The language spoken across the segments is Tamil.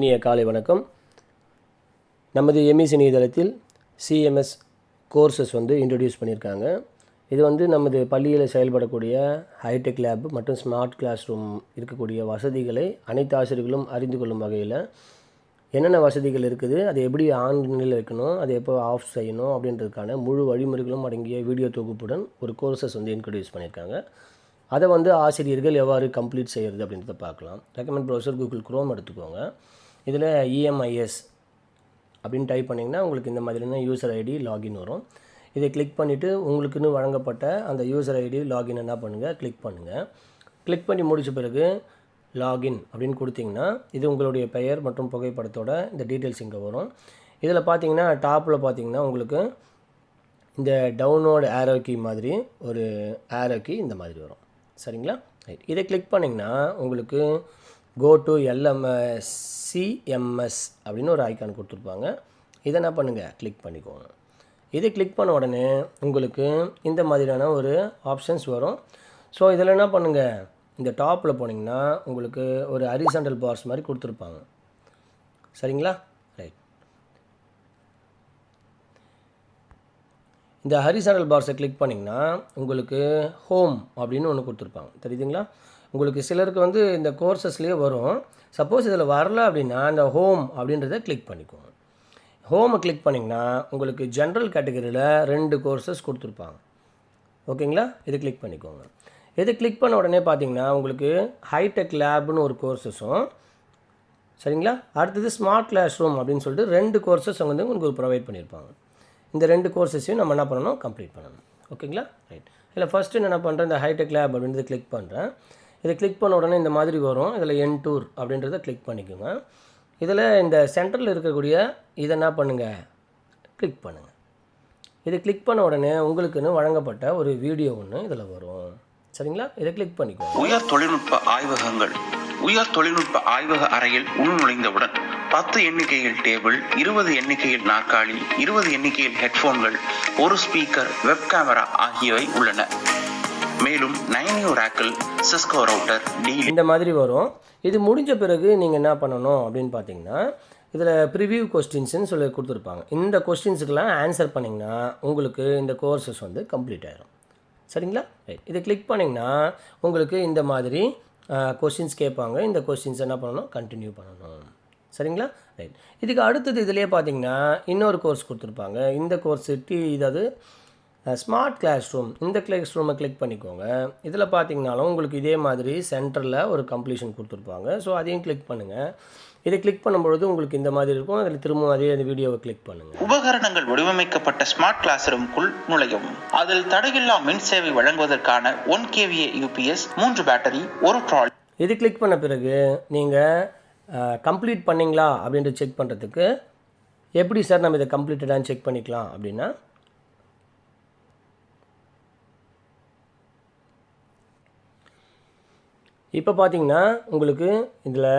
இனிய காலை வணக்கம். நமது எம்இசி இணையதளத்தில் சிஎம்எஸ் கோர்சஸ் வந்து இன்ட்ரடியூஸ் பண்ணியிருக்காங்க. இது வந்து நமது பள்ளியில் செயல்படக்கூடிய ஹைடெக் லேப் மற்றும் ஸ்மார்ட் கிளாஸ் ரூம் இருக்கக்கூடிய வசதிகளை அனைத்து ஆசிரியர்களும் அறிந்து கொள்ளும் வகையில் என்னென்ன வசதிகள் இருக்குது அதை எப்படி ஆன் நிலையில் வைக்கணும் அதை எப்போ ஆஃப் செய்யணும் அப்படின்றதுக்கான முழு வழிமுறைகளும் அடங்கிய வீடியோ தொகுப்புடன் ஒரு கோர்சஸ் வந்து இன்ட்ரடியூஸ் பண்ணியிருக்காங்க. அதை வந்து ஆசிரியர்கள் எவ்வாறு கம்ப்ளீட் செய்கிறது அப்படின்றத பார்க்கலாம். ரெக்கமெண்ட் ப்ரௌசர் கூகுள் குரோம் எடுத்துக்கோங்க. இதில் இஎம்ஐஎஸ் அப்படின்னு டைப் பண்ணிங்கன்னா உங்களுக்கு இந்த மாதிரியான யூசர் ஐடி லாகின் வரும். இதை கிளிக் பண்ணிவிட்டு உங்களுக்குன்னு வழங்கப்பட்ட அந்த யூசர் ஐடி லாகின் என்ன பண்ணுங்கள் கிளிக் பண்ணுங்கள் கிளிக் பண்ணி முடித்த பிறகு லாகின் அப்படின்னு கொடுத்தீங்கன்னா இது உங்களுடைய பெயர் மற்றும் புகைப்படத்தோட இந்த டீட்டெயில்ஸ் இங்கே வரும். இதில் பார்த்தீங்கன்னா டாப்பில் பார்த்தீங்கன்னா உங்களுக்கு இந்த டவுன்லோடு ஆரோ கீ மாதிரி ஒரு ஆரோ கீ இந்த மாதிரி வரும். சரிங்களா? ரைட் இதை கிளிக் பண்ணிங்கன்னா உங்களுக்கு கோ டு எல்எம்எஸ் சிஎம்எஸ் அப்படின்னு ஒரு ஐக்கான் கொடுத்துருப்பாங்க. இதை என்ன பண்ணுங்கள் கிளிக் பண்ணிக்கோங்க. இதை கிளிக் பண்ண உடனே உங்களுக்கு இந்த மாதிரியான ஒரு ஆப்ஷன்ஸ் வரும். ஸோ இதில் என்ன பண்ணுங்கள் இந்த டாப்பில் போனீங்கன்னா உங்களுக்கு ஒரு ஹரிசாண்டல் பார்ஸ் மாதிரி கொடுத்துருப்பாங்க. சரிங்களா? ரைட் இந்த ஹரிசாண்டல் பார்ஸை கிளிக் பண்ணிங்கன்னா உங்களுக்கு ஹோம் அப்படின்னு ஒன்று கொடுத்துருப்பாங்க. தெரியுதுங்களா? உங்களுக்கு சிலருக்கு வந்து இந்த கோர்சஸ்லேயே வரும். சப்போஸ் இதில் வரல அப்படின்னா இந்த ஹோம் அப்படின்றத கிளிக் பண்ணிக்கோங்க. ஹோமை கிளிக் பண்ணிங்கன்னா உங்களுக்கு ஜென்ரல் கேட்டகரியில் ரெண்டு கோர்சஸ் கொடுத்துருப்பாங்க. ஓகேங்களா? இது கிளிக் பண்ணிக்கோங்க. இது கிளிக் பண்ண உடனே பார்த்தீங்கன்னா உங்களுக்கு ஹைடெக் லேப்னு ஒரு கோர்சஸும் சரிங்களா? அடுத்தது ஸ்மார்ட் கிளாஸ் ரூம் அப்படின்னு சொல்லிட்டு ரெண்டு கோர்சஸ் வந்து உங்களுக்கு ப்ரொவைட் பண்ணியிருப்பாங்க. இந்த ரெண்டு கோர்சஸையும் நம்ம என்ன பண்ணணும்? கம்ப்ளீட் பண்ணணும். ஓகேங்களா? ரைட் இல்லை ஃபஸ்ட்டு என்ன பண்ணுறேன் இந்த ஹைடெக் லேப் அப்படின்றது கிளிக் பண்ணுறேன் இதை கிளிக் பண்ண உடனே இந்த மாதிரி வரும். இதில் என் டூர் அப்படின்றத கிளிக் பண்ணிக்கோங்க. இதில் இந்த சென்டரில் இருக்கக்கூடிய இதை என்ன பண்ணுங்கள் கிளிக் பண்ணுங்கள் இதை கிளிக் பண்ண உடனே உங்களுக்குன்னு வழங்கப்பட்ட ஒரு வீடியோ ஒன்று இதில் வரும். சரிங்களா? இதை கிளிக் பண்ணிக்கோங்க. உயர் தொழில்நுட்ப ஆய்வகங்கள். உயர் தொழில்நுட்ப ஆய்வக அறையில் உள் நுழைந்தவுடன் பத்து எண்ணிக்கையில் டேபிள் இருபது எண்ணிக்கையில் நாற்காலி இருபது எண்ணிக்கையில் ஹெட்ஃபோன்கள் ஒரு ஸ்பீக்கர் வெப் கேமரா ஆகியவை உள்ளன. மேலும் நைனியோ ராக்கிள் சிஸ்கோ ரவுட்டர் டீல் இந்த மாதிரி வரும். இது முடிஞ்ச பிறகு நீங்கள் என்ன பண்ணணும் அப்படின்னு பார்த்தீங்கன்னா இதில் ப்ரிவியூ கொஸ்டின்ஸ்னு சொல்லி கொடுத்துருப்பாங்க. இந்த கொஸ்டின்ஸுக்கெல்லாம் ஆன்சர் பண்ணிங்கன்னா உங்களுக்கு இந்த கோர்சஸ் வந்து கம்ப்ளீட் ஆயிரும். சரிங்களா? ரைட் இதை கிளிக் பண்ணிங்கன்னா உங்களுக்கு இந்த மாதிரி கொஸ்டின்ஸ் கேட்பாங்க. இந்த கொஸ்டின்ஸ் என்ன பண்ணணும்? கண்டினியூ பண்ணணும். சரிங்களா? ரைட் இதுக்கு அடுத்தது இதிலே பார்த்தீங்கன்னா இன்னொரு கோர்ஸ் கொடுத்துருப்பாங்க. இந்த கோர்ஸ் டி இதாவது ஸ்மார்ட் கிளாஸ் ரூம் இந்த கிளாஸ் ரூமை கிளிக் பண்ணிக்கோங்க. இதில் பார்த்தீங்கனாலும் உங்களுக்கு இதே மாதிரி சென்டரில் ஒரு கம்ப்ளீஷன் கொடுத்துருப்பாங்க. ஸோ அதையும் கிளிக் பண்ணுங்கள் இதை கிளிக் பண்ணும்பொழுது உங்களுக்கு இந்த மாதிரி இருக்கும். அதில் திரும்பவும் அதே அந்த வீடியோவை கிளிக் பண்ணுங்கள் உபகரணங்கள் வடிவமைக்கப்பட்ட ஸ்மார்ட் கிளாஸ் ரூமுக்குள் நுழையவும் அதில் தடையில்லா மின் சேவை வழங்குவதற்கான ஒன் கேவிஏ யூபிஎஸ் மூன்று பேட்டரி ஒரு ட்ராலி இது கிளிக் பண்ண பிறகு நீங்கள் கம்ப்ளீட் பண்ணீங்களா அப்படின்ட்டு செக் பண்ணுறதுக்கு எப்படி சார் நம்ம இதை கம்ப்ளீட்டடான்னு செக் பண்ணிக்கலாம் அப்படின்னா இப்போ பார்த்தீங்கன்னா உங்களுக்கு இதில்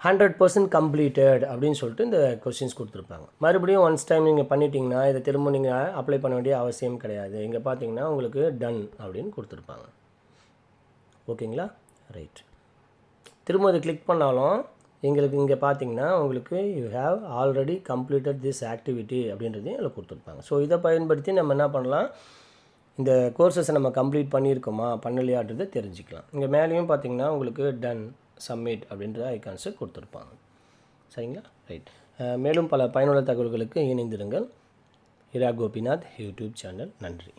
ஹண்ட்ரட் பர்சன்ட் கம்ப்ளீட்டட் அப்படின்னு சொல்லிட்டு இந்த கொஸ்டின்ஸ் கொடுத்துருப்பாங்க. மறுபடியும் ஒன்ஸ் டைம் நீங்கள் பண்ணிட்டீங்கன்னா இதை திரும்ப நீங்கள் அப்ளை பண்ண வேண்டிய அவசியம் கிடையாது. இங்கே பார்த்தீங்கன்னா உங்களுக்கு டன் அப்படின்னு கொடுத்துருப்பாங்க. ஓகேங்களா? ரைட் திரும்ப அதை கிளிக் பண்ணாலும் எங்களுக்கு இங்கே பார்த்தீங்கன்னா உங்களுக்கு you have already completed this activity அப்படின்றதையும் அதில் கொடுத்துருப்பாங்க. ஸோ இதை பயன்படுத்தி நம்ம என்ன பண்ணலாம்? இந்த கோர்சஸை நம்ம கம்ப்ளீட் பண்ணியிருக்கோமா பண்ணலையான்றதை தெரிஞ்சுக்கலாம். இங்கே மேலேயும் பார்த்தீங்கன்னா உங்களுக்கு டன் சப்மிட் அப்படின்ற ஐக்கான்ஸு கொடுத்துருப்பாங்க. சரிங்களா? ரைட் மேலும் பல பயனுள்ள தகவல்களுக்கு இணைந்திருங்கள். இரா கோபிநாத் யூடியூப் சேனல் நன்றி.